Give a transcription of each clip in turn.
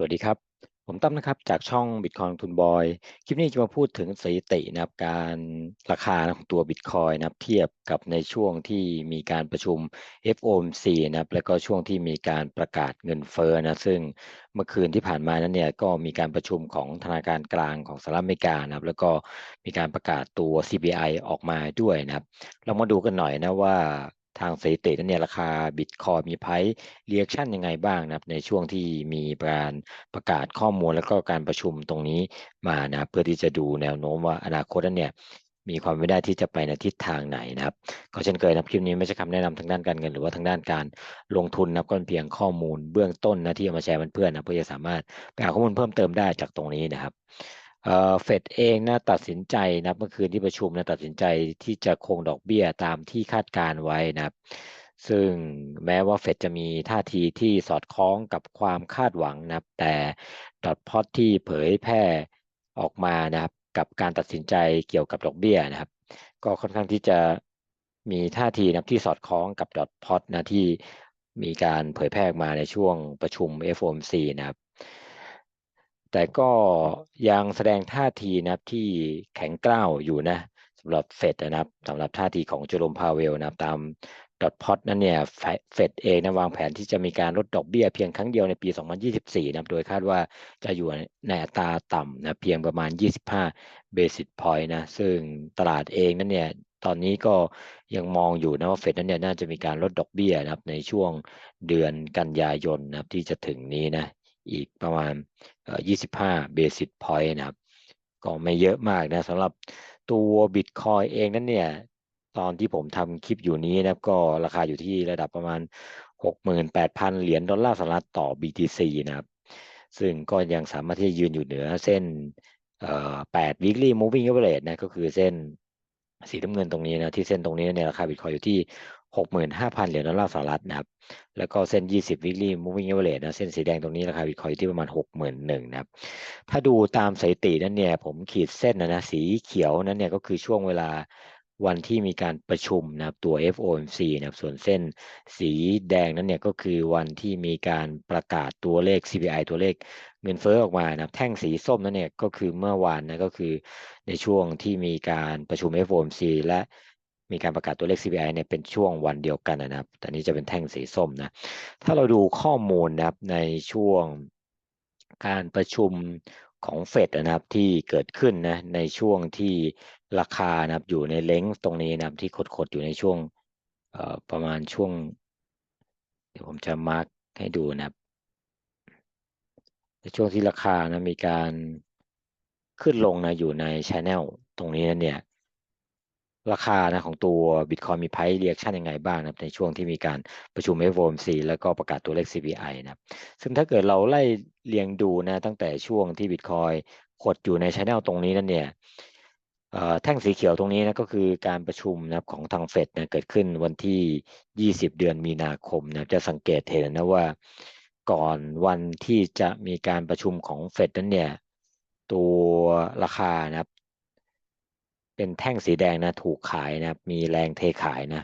สวัสดีครับ ผมตั้มนะครับจากช่อง Bitcoin ทุนบอย คลิปนี้จะมาพูดถึงสถิตินะครับการราคาของตัว Bitcoin นะครับเทียบกับในช่วงที่มีการประชุม FOMC นะครับแล้วก็ช่วงที่มีการประกาศเงินเฟ้อนะซึ่งเมื่อคืนที่ผ่านมานั้นเนี่ยก็มีการประชุมของธนาคารกลางของสหรัฐอเมริกานะครับแล้วก็มีการประกาศตัว CPI ออกมาด้วยนะครับ เรามาดูกันหน่อยนะว่า ทางสถิตินั้นเนี่ยราคาบิตคอยมีไพร์เรีแอคชั่นยังไงบ้างนะครับในช่วงที่มีการประกาศข้อมูลแล้วก็การประชุมตรงนี้มานะเพื่อที่จะดูแนวโน้มว่าอนาคตนั้นเนี่ยมีความไม่ได้ที่จะไปในทิศทางไหนนะครับ ก็เช่นเคยนะคลิปนี้ไม่ใช่คำแนะนำทางด้านการเงินหรือว่าทางด้านการลงทุนนะก็เป็นเพียงข้อมูลเบื้องต้นนะที่เอามาแชร์เพื่อนๆนะเพื่อจะสามารถไปหาข้อมูลเพิ่มเติมได้จากตรงนี้นะครับ เฟดเองนะตัดสินใจนะเมื่อคืนที่ประชุมนะตัดสินใจที่จะคงดอกเบี้ยตามที่คาดการไว้นะครับ ซึ่งแม้ว่าเฟดจะมีท่าทีที่สอดคล้องกับความคาดหวังนะครับ แต่ดอทพอตที่เผยแพร่ออกมานะครับ กับการตัดสินใจเกี่ยวกับดอกเบี้ยนะครับ ก็ค่อนข้างที่จะมีท่าทีนะที่สอดคล้องกับดอทพอตนะที่มีการเผยแพร่มาในช่วงประชุม FOMC นะครับ แต่ก็ยังแสดงท่าทีนะครับที่แข็งกร้าวอยู่นะสำหรับเฟดนะครับสำหรับท่าทีของเจอร์มพาเวลนะครับตามดอทพอตนั้นเนี่ยเฟดเองนะวางแผนที่จะมีการลดดอกเบี้ยเพียงครั้งเดียวในปี 2024 นะโดยคาดว่าจะอยู่ในอัตราต่ำนะเพียงประมาณ 25 basis point นะซึ่งตลาดเองนั้นเนี่ยตอนนี้ก็ยังมองอยู่นะว่าเฟดนั้นเนี่ยน่าจะมีการลดดอกเบี้ยนะครับในช่วงเดือนกันยายนนะครับที่จะถึงนี้นะ อีกประมาณ 25 basis point นะครับ ก็ไม่เยอะมากนะสำหรับตัว Bitcoin เองนั้นเนี่ยตอนที่ผมทำคลิปอยู่นี้นะครับ ก็ราคาอยู่ที่ระดับประมาณ 68,000 เหรียญดอลลาร์สหรัฐต่อ BTC นะครับ ซึ่งก็ยังสามารถที่จะยืนอยู่เหนือเส้น8 weekly moving average นะก็คือเส้นสีน้ำเงินตรงนี้นะที่เส้นตรงนี้เนี่ยราคาบิตคอยอยู่ที่ 65,000 เหรียญดอลลาร์สหรัฐนะครับ แล้วก็เส้น 20 weekly moving average นะ เส้นสีแดงตรงนี้ราคาบิตคอยที่ประมาณ 61,000นะครับ ถ้าดูตามสถิตินั้นเนี่ย ผมขีดเส้นนะนะ สีเขียวนั้นเนี่ยก็คือช่วงเวลาวันที่มีการประชุมนะครับตัว FOMC นะครับส่วนเส้นสีแดงนั้นเนี่ยก็คือวันที่มีการประกาศตัวเลข CPI ตัวเลขเงินเฟ้อออกมานะครับแท่งสีส้มนั้นเนี่ยก็คือเมื่อวานนะก็คือในช่วงที่มีการประชุม FOMC และ มีการประกาศตัวเลข CPI เนี่ยเป็นช่วงวันเดียวกันนะครับแต่นี้จะเป็นแท่งสีส้มนะ ถ้าเราดูข้อมูลนะครับในช่วงการประชุมของเฟดนะครับที่เกิดขึ้นนะในช่วงที่ราคานะครับอยู่ในเลงตรงนี้นะครับที่คดๆอยู่ในช่วงประมาณช่วง เดี๋ยวผมจะมาร์กให้ดูนะครับ ในช่วงที่ราคานะมีการขึ้นลงนะอยู่ในชแนลตรงนี้นะเนี่ย ราคานะของตัว Bitcoin มีไพร์เรียกชันยังไงบ้างนะในช่วงที่มีการประชุม FOMC แล้วก็ประกาศตัวเลข CPI นะซึ่งถ้าเกิดเราไล่เรียงดูนะตั้งแต่ช่วงที่ Bitcoin ขดอยู่ในช n e l ตรงนี้นั่นเนี่ยแท่งสีเขียวตรงนี้นะก็คือการประชุมนะของทางเฟดนะเกิดขึ้นวันที่ 20 เดือนมีนาคมนะจะสังเกตเห็นนะว่าก่อนวันที่จะมีการประชุมของเฟดนั้นเนี่ยตัวราคานะครับ เป็นแท่งสีแดงนะถูกขายนะมีแรงเทขายนะ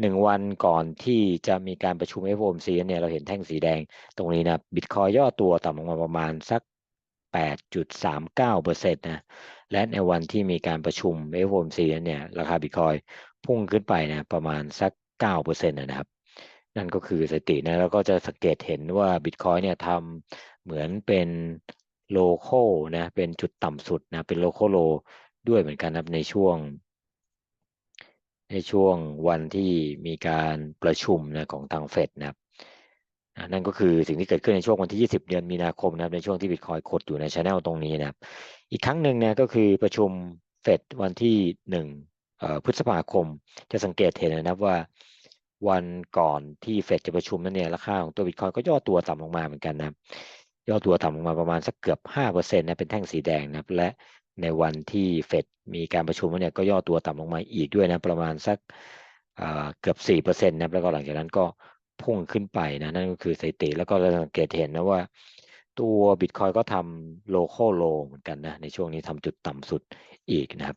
หนึ่งวันก่อนที่จะมีการประชุม FOMC เนี่ยเราเห็นแท่งสีแดงตรงนี้นะบิตคอยย่อตัวต่ำลงมาประมาณสัก 8.39%นะและในวันที่มีการประชุม FOMC เนี่ยราคาบิตคอยพุ่งขึ้นไปนะประมาณสัก 9%นะครับ นั่นก็คือสตินะแล้วก็จะสังเกตเห็นว่าบิตคอยเนี่ยทำเหมือนเป็นโลโก้นะเป็นจุดต่ำสุดนะเป็นโลโก้โล ด้วยเหมือนกันครับในช่วง ในช่วงวันที่มีการประชุมนะของทางเฟดนะครับนั่นก็คือสิ่งที่เกิดขึ้นในช่วงวันที่ 20 เดือนมีนาคมนะครับในช่วงที่บิตคอยคดอยู่ในช anel ตรงนี้นะครับ อีกครั้งหนึ่งนะก็คือประชุมเฟดวันที่1พฤษภาคม จะสังเกตเห็นนะครับว่าวันก่อนที่เฟดจะประชุมนั้นเนี่ยราคาของตัวบิตคอยก็ย่อตัวต่ำลงมาเหมือนกันนะย่อตัวต่ำลงมาประมาณสักเกือบ5%นะเป็นแท่งสีแดงนะและ ในวันที่เฟดมีการประชุมเนี่ยก็ย่อตัวต่ำลงมาอีกด้วยนะประมาณสักเกือบสี่เปอร์เซ็นต์นะแล้วก็หลังจากนั้นก็พุ่งขึ้นไปนะนั่นก็คือสถิติแล้วก็เราสังเกตเห็นนะว่า ตัวบิตคอยก็ทำโลเคอลโลเหมือนกันนะในช่วงนี้ทำจุดต่ำสุดอีกนะครับ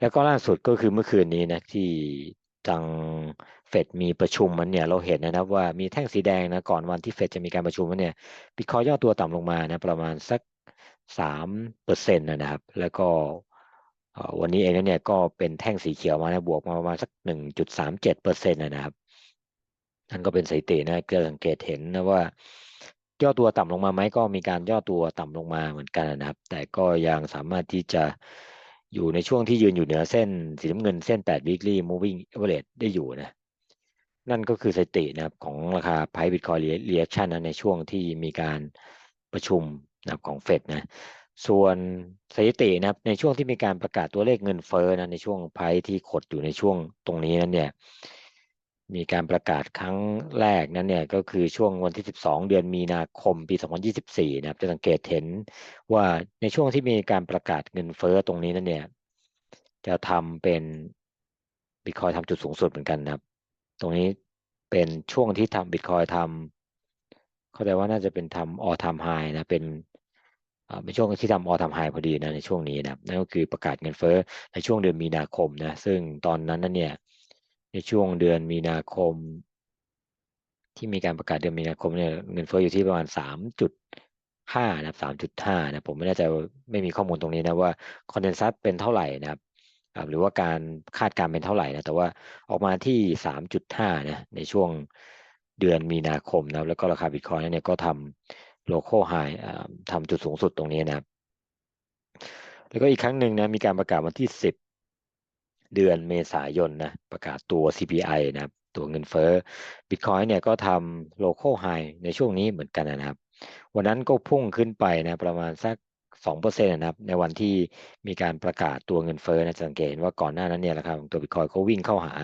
แล้วก็ล่าสุดก็คือเมื่อคืนนี้นะที่จังเฟฟดมีประชุมมันเนี่ยเราเห็นนะครับว่ามีแท่งสีแดงนะก่อนวันที่เฟดจะมีการประชุมมันเนี่ยบิตคอยย่อตัวต่ำลงมานะประมาณสัก สามเปอร์เซ็นต์นะครับ แล้วก็วันนี้เองเนี่ยก็เป็นแท่งสีเขียวมานะบวกมาประมาณสักหนึ่งจุดสามเจ็ดเปอร์เซ็นต์นะครับนั่นก็เป็นสถิตินะเกิดสังเกตเห็นนะว่าย่อตัวต่ำลงมาไหมก็มีการย่อตัวต่ำลงมาเหมือนกันนะครับ แต่ก็ยังสามารถที่จะอยู่ในช่วงที่ยืนอยู่เหนือเส้นสีน้ำเงินเส้น 8 weekly moving average ได้อยู่นะ นั่นก็คือสถิตินะครับของราคา price bitcoin reaction นะในช่วงที่มีการประชุม นะของเฟดนะส่วนสถิตินะครับในช่วงที่มีการประกาศตัวเลขเงินเฟ้อนะในช่วงไพที่ขดอยู่ในช่วงตรงนี้นั้นเนี่ยมีการประกาศครั้งแรกนั้นเนี่ยก็คือช่วงวันที่ 12 เดือนมีนาคมปี 2024 นะครับจะสังเกตเห็นว่าในช่วงที่มีการประกาศเงินเฟ้อตรงนี้นั้นเนี่ยจะทำเป็นบิตคอยทำจุดสูงสุดเหมือนกันนะครับ ตรงนี้เป็นช่วงที่ทำบิตคอยทำเข้าใจว่าน่าจะเป็นทำออทำไฮนะเป็น เป็นช่วงที่ทำออทำไฮพอดีนะในช่วงนี้นะนั่นก็คือประกาศเงินเฟ้อในช่วงเดือนมีนาคมนะซึ่งตอนนั้นนั้นเนี่ยในช่วงเดือนมีนาคม ที่มีการประกาศเดือนมีนาคมเนี่ยเงินเฟ้ออยู่ที่ประมาณสามจุดห้านะครับสามจุดห้านะผมไม่แน่ใจไม่มีข้อมูลตรงนี้นะว่าคอนเดนซัสเป็นเท่าไหร่นะครับหรือว่าการคาดการณ์เป็นเท่าไหร่นะแต่ว่าออกมาที่สามจุดห้านะในช่วงเดือนมีนาคมนะแล้วก็ราคาบิตคอยน์เนี่ยก็ทำ โลโก้ไฮทำจุดสูงสุดตรงนี้นะครับ แล้วก็อีกครั้งหนึ่งนะมีการประกาศวันที่สิบเดือนเมษายนนะประกาศตัว CPI นะครับตัวเงินเฟ้อบิตคอยเนี่ยก็ทำโลโก้ไฮในช่วงนี้เหมือนกันนะครับ วันนั้นก็พุ่งขึ้นไปนะประมาณสักสองเปอร์เซ็นต์นะครับในวันที่มีการประกาศตัวเงินเฟ้อนะสังเกตว่าก่อนหน้านั้นเนี่ยราคาของตัวบิตคอยก็วิ่งเข้าหา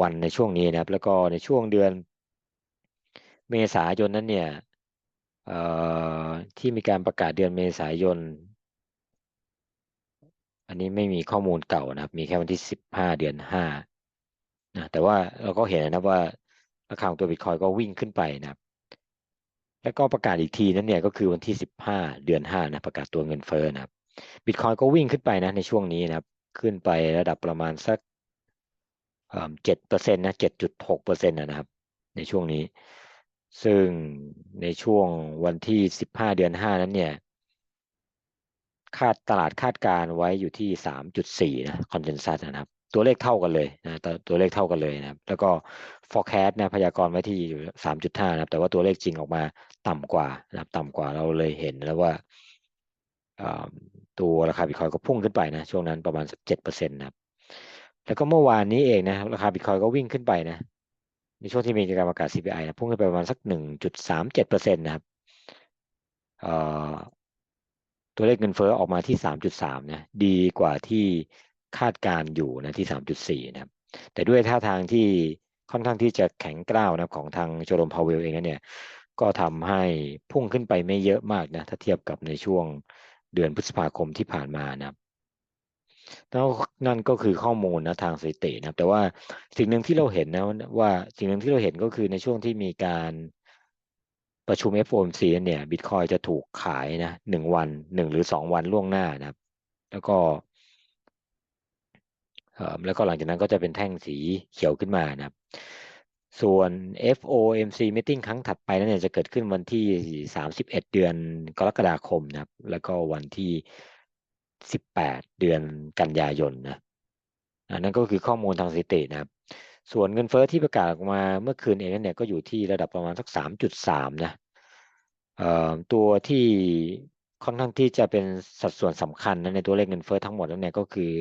วันในช่วงนี้นะครับ แล้วก็ในช่วงเดือนเมษายนนั้นเนี่ย ที่มีการประกาศเดือนเมษายน อันนี้ไม่มีข้อมูลเก่านะครับ มีแค่วันที่สิบห้าเดือนห้านะแต่ว่าเราก็เห็นนะว่าราคาของตัวบิตคอยก็วิ่งขึ้นไปนะครับ แล้วก็ประกาศอีกทีนั้นเนี่ยก็คือวันที่สิบห้าเดือนห้านะประกาศตัวเงินเฟ้อนะครับบิตคอยก็วิ่งขึ้นไปนะในช่วงนี้นะครับ ขึ้นไประดับประมาณสักเจ็ดเปอร์เซ็นต์นะเจ็ดจุดหกเปอร์เซ็นต์นะครับ ในช่วงนี้ ซึ่งในช่วงวันที่สิบห้าเดือนห้านั้นเนี่ย คาดตลาดคาดการไว้อยู่ที่สามจุดสี่นะคอนเซนแซสนะครับ ตัวเลขเท่ากันเลยนะตัวตัวเลขเท่ากันเลยนะครับ แล้วก็ forecast นะพยากรณ์ไว้ที่อยู่สามจุดห้านะครับ แต่ว่าตัวเลขจริงออกมาต่ำกว่านะครับต่ำกว่าเราเลยเห็นแล้วว่าตัวราคาบิตคอยก็พุ่งขึ้นไปนะช่วงนั้นประมาณสักเจ็ดเปอร์เซ็นต์นะครับ แล้วก็เมื่อวานนี้เองนะราคาบิตคอยก็วิ่งขึ้นไปนะ ในช่วงที่มีการประกาศ CPI นะพุ่งขึ้นไปประมาณสักหนึ่งจุดสามเจ็ดเปอร์เซ็นต์นะครับตัวเลขเงินเฟ้อออกมาที่ 3.3 นะ ดีกว่าที่คาดการอยู่นะที่ 3.4 นะครับ แต่ด้วยท่าทางที่ค่อนข้างที่จะแข็งกร้าวนะของทางโจลมพาวเวลเองเนี่ย ก็ทำให้พุ่งขึ้นไปไม่เยอะมากนะ ถ้าเทียบกับในช่วงเดือนพฤษภาคมที่ผ่านมานะครับ แล้วนั่นก็คือข้อมูลนะทางสถิตินะแต่ว่าสิ่งหนึ่งที่เราเห็นนะว่าสิ่งหนึ่งที่เราเห็นก็คือในช่วงที่มีการประชุม FOMC เนี่ยบิตคอยจะถูกขายนะหนึ่งวันหนึ่งหรือสองวันล่วงหน้านะครับ แล้วก็แล้วก็หลังจากนั้นก็จะเป็นแท่งสีเขียวขึ้นมานะครับ ส่วน FOMC meeting ครั้งถัดไปนั้นเนี่ยจะเกิดขึ้นวันที่ 31 เดือนกรกฎาคมนะครับ แล้วก็วันที่ 18 เดือนกันยายนนะนั่นก็คือข้อมูลทางสถิตินะครับ ส่วนเงินเฟอ้อที่ประกาศออกมาเมื่อคืนเองเนี่ยก็อยู่ที่ระดับประมาณสักสามจุดสามนะตัวที่ค่อนข้างที่จะเป็นสัดส่วนสำคัญนะในตัวเลขเงินเฟอ้อทั้งหมดแล้วเนี่ยก็คือ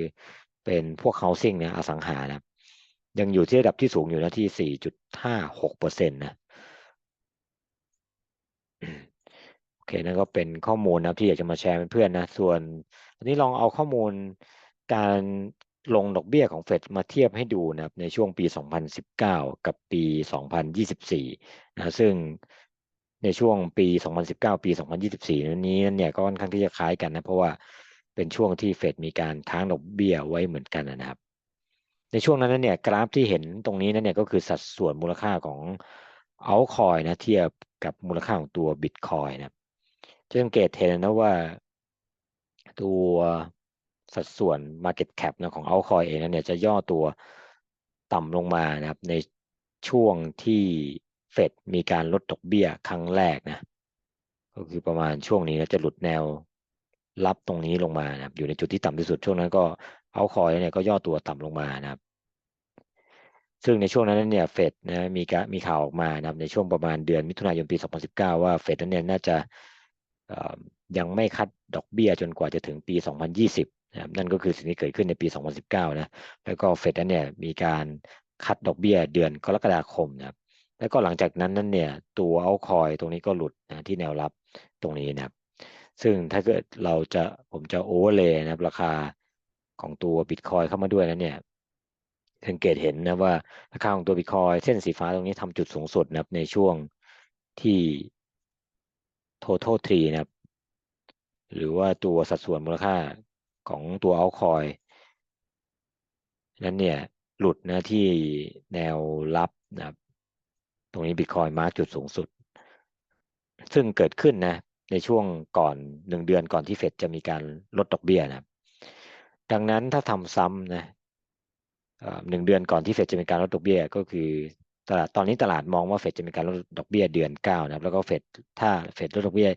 เป็นพวก housing เนี่ยอสังหานะยังอยู่ที่ระดับที่สูงอยู่นะที่สี่จุดห้าหกเปอร์เซ็นต์นะโอ เคนั่นก็เป็นข้อมูลนะที่อยากจะมาแชร์เพื่อนๆนะส่วนอันนี้ลองเอาข้อมูลการลงดอกเบี้ยของเฟดมาเทียบให้ดูนะครับในช่วงปี 2019 กับปี 2024 นะซึ่งในช่วงปี 2019 ปี 2024 นี้นั่นเนี่ยก็ค่อนข้างที่จะคล้ายกันนะ เพราะว่าเป็นช่วงที่เฟดมีการค้างดอกเบี้ยไว้เหมือนกันนะครับ ในช่วงนั้นเนี่ยกราฟที่เห็นตรงนี้นั่นเนี่ยก็คือสัดส่วนมูลค่าของเอาคอยนะเทียบกับมูลค่าของตัวบิตคอยนะ จะสังเกตเห็นนะว่าตัวสัดส่วน Market Cap นะของ Altcoin เองเนี่ยจะย่อตัวต่ำลงมานะครับ ในช่วงที่เฟดมีการลดดอกเบี้ยครั้งแรกนะ ก็คือประมาณช่วงนี้นะจะหลุดแนวรับตรงนี้ลงมานะครับ อยู่ในจุดที่ต่ำที่สุดช่วงนั้นก็เอาคอยเนี่ยก็ย่อตัวต่ำลงมานะครับ ซึ่งในช่วงนั้นเนี่ยเฟดนะมีการมีข่าวออกมานะครับในช่วงประมาณเดือนมิถุนายนปี 2019 ว่าเฟดนั้นเนี่ยน่าจะ ยังไม่คัดดอกเบี้ยจนกว่าจะถึงปี 2020นะครับนั่นก็คือสิ่งที่เกิดขึ้นในปี 2019 นะ แล้วก็เฟดนั้นเนี่ยมีการคัดดอกเบี้ยเดือนกรกฎาคมนะครับ แล้วก็หลังจากนั้นนั้นเนี่ยตัวเอาคอยตรงนี้ก็หลุดนะที่แนวรับตรงนี้นะครับ ซึ่งถ้าเกิดเราจะผมจะโอเวอร์เลยนะครับราคาของตัวบิตคอยเข้ามาด้วยนะเนี่ยสังเกตเห็นนะว่าราคาของตัวบิตคอยเส้นสีฟ้าตรงนี้ทำจุดสูงสุดนะครับในช่วงที่ total tree นะครับ หรือว่าตัวสัดส่วนมูลค่าของตัวเอาคอยนั้นเนี่ย หลุดนะที่แนวรับนะครับ ตรงนี้บิตคอยมาร์กจุดสูงสุด ซึ่งเกิดขึ้นนะ ในช่วงก่อนหนึ่งเดือนก่อนที่เฟดจะมีการลดดอกเบี้ยนะดังนั้นถ้าทำซ้ำนะหนึ่งเดือนก่อนที่เฟดจะมีการลดดอกเบี้ยก็คือ ตลาดตอนนี้ตลาดมองว่าเฟดจะมีการลดดอกเบี้ยเดือนเก้านะครับ แล้วก็เฟดถ้าเฟดลดดอกเบี้ย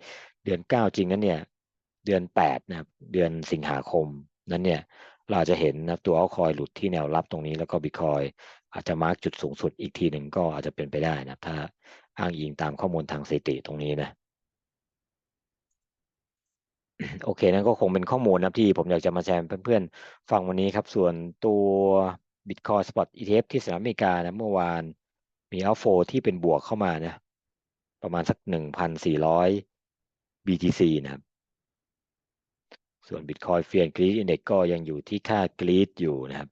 เดือนเก้าจริงนั้นเนี่ย เดือนแปดนะครับ เดือนสิงหาคมนั้นเนี่ย เราจะเห็นนะตัวเอาคอยหลุดที่แนวรับตรงนี้แล้วก็บิตคอยอาจจะมาร์กจุดสูงสุดอีกทีหนึ่งก็อาจจะเป็นไปได้นะถ้าอ้างอิงตามข้อมูลทางสถิติตรงนี้นะโอเคนั่นก็คงเป็นข้อมูลนะที่ผมอยากจะมาแชร์เพื่อนๆ ฟังวันนี้ครับ ส่วนตัว Bitcoin Spot ETF ที่สหรัฐอเมริกานะเมื่อวาน มีอัลโฟที่เป็นบวกเข้ามานะ ประมาณสักหนึ่งพันสี่ร้อย BTC นะครับ ส่วน Bitcoin Fear and Greed Index ก็ยังอยู่ที่ค่ากรีดอยู่นะครับ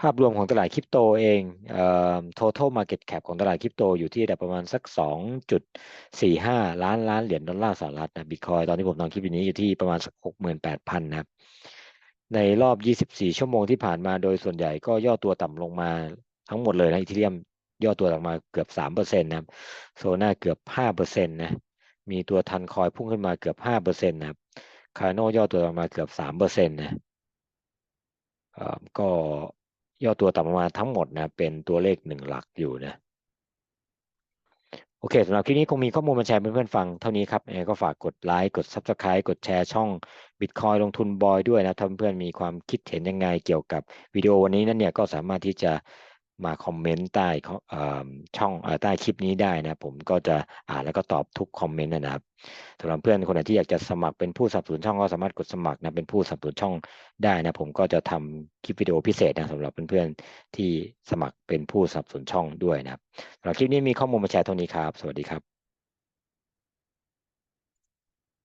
ภาพรวมของตลาดคริปโตเองเอ่อ total market cap ของตลาดคริปโตอยู่ที่ระดับประมาณสัก 2.45 ล้านล้านเหรียญดอลลาร์สหรัฐนะบิตคอยตอนที่ผมทำคลิปนี้อยู่ที่ประมาณสัก 68,000 นะครับ ในรอบ 24 ชั่วโมงที่ผ่านมาโดยส่วนใหญ่ก็ย่อตัวต่ำลงมาทั้งหมดเลยนะอีเทเรียมย่อตัวลงมาเกือบ 3%นะครับโซน่าเกือบ 5%นะมีตัวทันคอยพุ่งขึ้นมาเกือบ 5%นะครับคาโนย่อตัวลงมาเกือบ 3%นะก็ย่อตัวต่ำลงมาทั้งหมดนะเป็นตัวเลขหนึ่งหลักอยู่นะ โอเคสำหรับคลิปนี้คงมีข้อมูลมาแชร์เพื่อนๆฟังเท่านี้ครับก็ฝากกดไลค์กด Subscribe กดแชร์ช่อง Bitcoin ลงทุนบอยด้วยนะถ้าเพื่อนๆมีความคิดเห็นยังไงเกี่ยวกับวิดีโอวันนี้นั่นเนี่ยก็สามารถที่จะ มาคอมเมนต์ใต้ช่องใต้คลิปนี้ได้นะผมก็จะอ่านแล้วก็ตอบทุกคอมเมนต์นะครับสำหรับเพื่อนคนไหนที่อยากจะสมัครเป็นผู้สนับสนุนช่องก็สามารถกดสมัครนะเป็นผู้สนับสนุนช่องได้นะผมก็จะทำคลิปวิดีโอพิเศษนะสำหรับเพื่อนๆที่สมัครเป็นผู้สนับสนุนช่องด้วยนะครับสำหรับคลิปนี้มีข้อมูลมาแชร์เท่านี้ครับ สวัสดีครับ